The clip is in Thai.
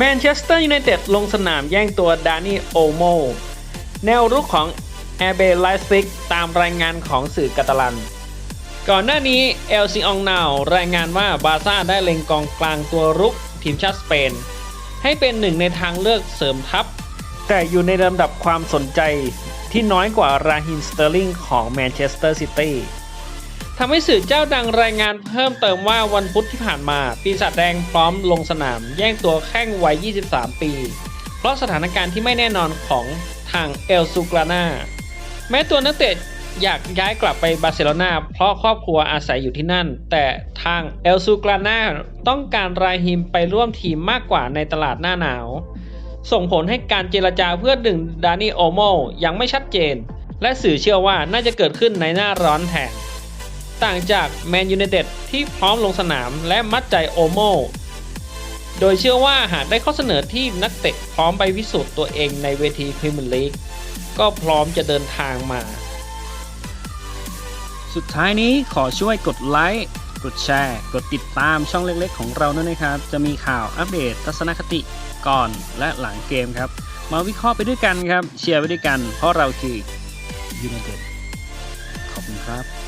แมนเชสเตอร์ยูไนเต็ดลงสนามแย่งตัวดานี่โอโมแนวรุกของแอเบไลซิกตามรายงานของสื่อกาตาลัน ก่อนหน้านี้เอลซิองนาวรายงานว่าบาร์ซ่าได้เล็งกองกลางตัวรุกทีมชาติสเปน ให้เป็นหนึ่งในทางเลือกเสริมทัพ แต่อยู่ในลำดับความสนใจที่น้อยกว่าราฮิมสเตอร์ลิงของแมนเชสเตอร์ซิตี้ ทำให้สื่อเจ้าดังรายงานเพิ่มเติมว่าวันพุธที่ผ่านมา ปีศาจแดงพร้อมลงสนาม แย่งตัวแข้งวัย 23 ปี เพราะสถานการณ์ที่ไม่แน่นอนของทางเอลซูกรานาแม้ตัวนักเตะอยากย้ายกลับไปบาร์เซโลนาเพราะครอบครัวอาศัยอยู่ที่นั่น แต่ทางเอลซูกรานาต้องการราฮิมไปร่วมทีมมากกว่าในตลาดหน้าหนาว ส่งผลให้การเจรจาเพื่อดึงดานี่โอโมยังไม่ชัดเจน และสื่อเชื่อว่าน่าจะเกิดขึ้นในหน้าร้อนแทน ต่างจากแมนยูไนเต็ดที่พร้อมลงสนามและมัดใจโอโมโดยเชื่อว่าหากได้ข้อเสนอที่นักเตะพร้อมไปพิสูจน์ตัวเองในเวทีพรีเมียร์ลีกก็พร้อมจะเดินทางมา สุดท้ายนี้ขอช่วยกดไลค์ กดแชร์ กดติดตามช่องเล็กๆ ของเราด้วยนะครับ จะมีข่าวอัปเดตทัศนคติก่อนและหลังเกมครับ มาวิเคราะห์ไปด้วยกันครับ เชียร์ไปด้วยกัน เพราะเราคือยูไนเต็ดขอบคุณครับ